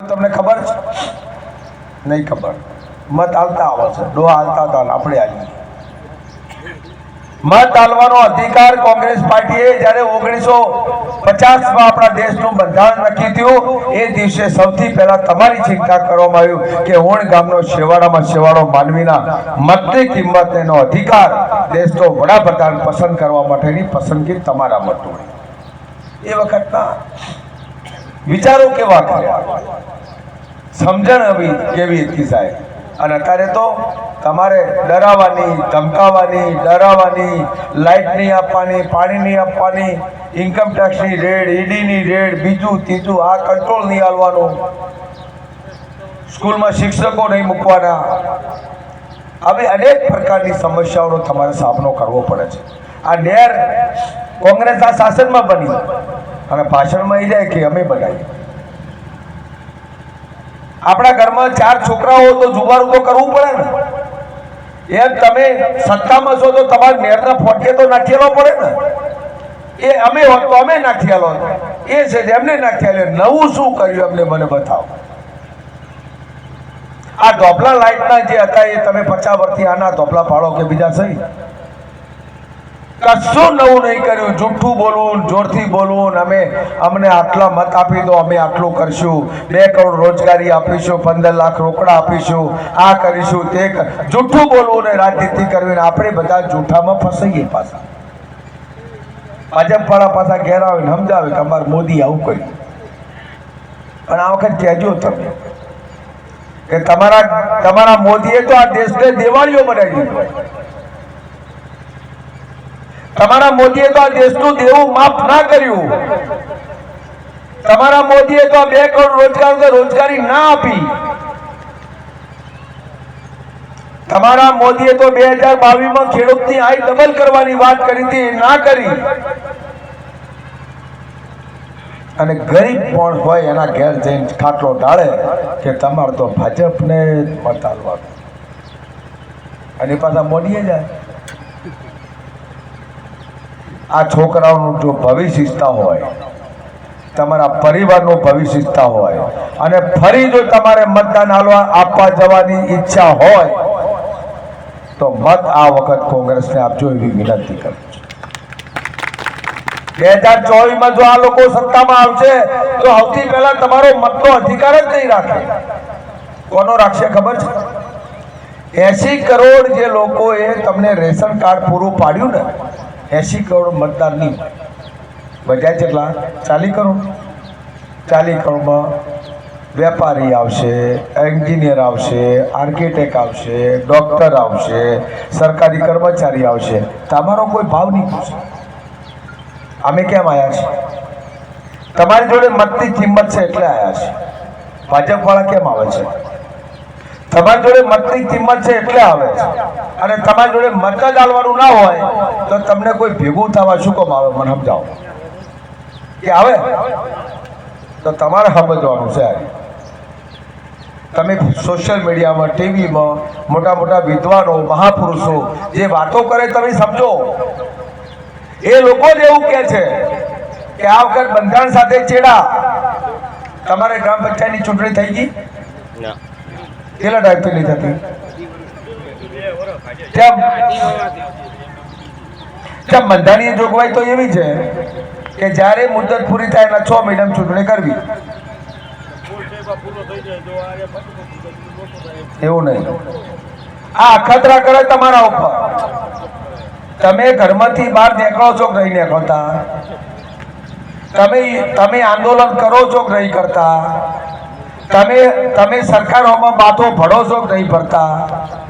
તમને ખબર છે? નહીં ખબર. મત હાલતા આવે છે. ડો હાલતા હતા આપણે આવી મત હાલવાનો અધિકાર કોંગ્રેસ પાર્ટીએ જ્યારે ઓગણીસો પચાસમાં આપણા દેશનું બંધારણ નક્કી થયું, એ દિવસે સૌથી પહેલા તમારી ચિંતા કરવામાં આવ્યું કે હોણ ગામનો શેવાડામાં શેવાડો માનવીના મતની કિંમત એનો અધિકાર દેશનો વડાપ્રધાન પસંદ કરવા માટેની પસંદગી તમારા મત એ વખતના વિચારો કેવા કર્યા સમજણ આવી કેવી હતી સાહેબ? અને અત્યારે તો તમારે ડરાવવાની, ધમકાવવાની, ડરાવવાની લાઇટ નહીં આપવાની પાણી નહીં આપવાની ઇન્કમ ટેક્સની રેડ, ઈડીની રેડ, બીજું, ત્રીજું, આ કંટ્રોલ નહીં હાલવાનું. સ્કૂલમાં શિક્ષકો નહીં મૂકવાના. આવી અનેક પ્રકારની સમસ્યાઓનો તમારે સામનો કરવો પડે છે. આ નેર કોંગ્રેસના શાસનમાં બની. અને પાછળમાં એ જાય કે અમે બનાવી આપણા ઘરમાં ચાર છોકરાઓ તો જુગારું તો કરવું પડે ને. એમ તમે સત્તામાં છો તો તમારે નેરના ફોટકે તો નાખેલો પડે ને. એ અમે હોત તો અમે નાખેલો એ છે એમને નાખેલો. નવું શું કર્યું એમને મને બતાવો. આ ધોપલા લાઈટના જે હતા એ તમે પચાસ વર્ષથી આના ધોપલા પાડો કે બીજા સહી? કશું નવું નહીં કર્યું. જૂઠું બોલવું, જોરથી બોલવું અમે અમને આટલા મત આપી દો, અમે આટલું કરશું. બે કરોડ રોજગારી આપીશું, પંદર લાખ રોકડા આપીશું. આ કરીશું, તે જૂઠું બોલવું ને રાજનીતિ કરવી ને આપણે બધા જૂઠામાં ફસાઈએ પાછા. ભાજપ વાળા પાછા ઘેર આવે ને સમજાવે કે અમારે મોદી આવું કર્યું. પણ આ વખત કહેજો તમે કે તમારા તમારા મોદીએ તો આ દેશને દેવાળીઓ બનાવી દીધો. તમારા મોદીએ તો આ દેશનું દેવું માફ ના કર્યું. તમારા મોદીએ તો આ બે કરોડ રોજગાર રોજગારી ના આપી. તમારા મોદીએ તો બે હજાર બાવીસમાં ખેડૂતની આય ડબલ કરવાની વાત કરી હતી ના કરી. અને ગરીબ પણ હોય એના ઘેર જઈને ખાટલો ઢાળે કે તમારે તો ભાજપને મત અને પાછા મોદીએ જાય. આ છોકરાઓનું જો ભવિષ્ય હોય, તમારા પરિવારનું ભવિષ્ય હોય, અને ફરી જો તમારે મતદાન આલવા આપવા જવાની ઈચ્છા હોય, તો મત આ વખત કોંગ્રેસને આપજો એવી વિનંતી કરું બે હજાર ચોવીસમાં જો આ લોકો સત્તામાં આવશે, તો સૌથી પહેલા તમારો મતનો અધિકાર જ નહીં રાખે. કોનો રાખશે ખબર છે? એસી કરોડ જે લોકોએ તમને રેશન કાર્ડ પૂરું પાડ્યું ને એસી કરોડ મતદારની બજાય જેટલા ચાલી કરોડ, ચાલી કરોડમાં વેપારી આવશે, એન્જિનિયર આવશે, આર્કિટેક્ટ આવશે, ડૉક્ટર આવશે, સરકારી કર્મચારી આવશે. તમારો કોઈ ભાવ નહીં પૂછે. અમે કેમ આવ્યા છીએ? તમારી જોડે મતની કિંમત છે એટલે આવ્યા છે ભાજપવાળા કેમ આવે છે? તમારી જોડે મતની કિંમત છે એટલે આવે અને તમારી જોડે મત જ આલવાનું ના હોય, તો તમને કોઈ ભેગું થવા શું કામ આવે? મને સમજાવો. કે આવે? તો તમારે સમજવાનું છે. તમે સોશિયલ મીડિયામાં ટીવીમાં મોટા મોટા વિદ્વાનો, મહાપુરુષો, જે વાતો કરે તમે સમજો. એ લોકો જ એવું કહે છે કે આ વખત બંધારણ સાથે ચેડા. તમારે ગ્રામ પંચાયતની ચૂંટણી થઈ ગઈ? ના. કેટલા ટાઈમ પેલી થતી કેમ? કેમ બંધારણીય જોગવાઈ તો એવી છે કે જ્યારે મુદત પૂરી થાય એના છ મહિનામાં ચૂંટણી કરવી. એવું નહીં. આ અખતરા કરે તમારા ઉપર. તમે ઘરમાંથી બહાર નીકળો છો નહીં નીકળતા? તમે તમે આંદોલન કરો છો નહીં કરતા? તમે તમે સરકારોમાં બાતો ભરો છો નહીં ભરતા?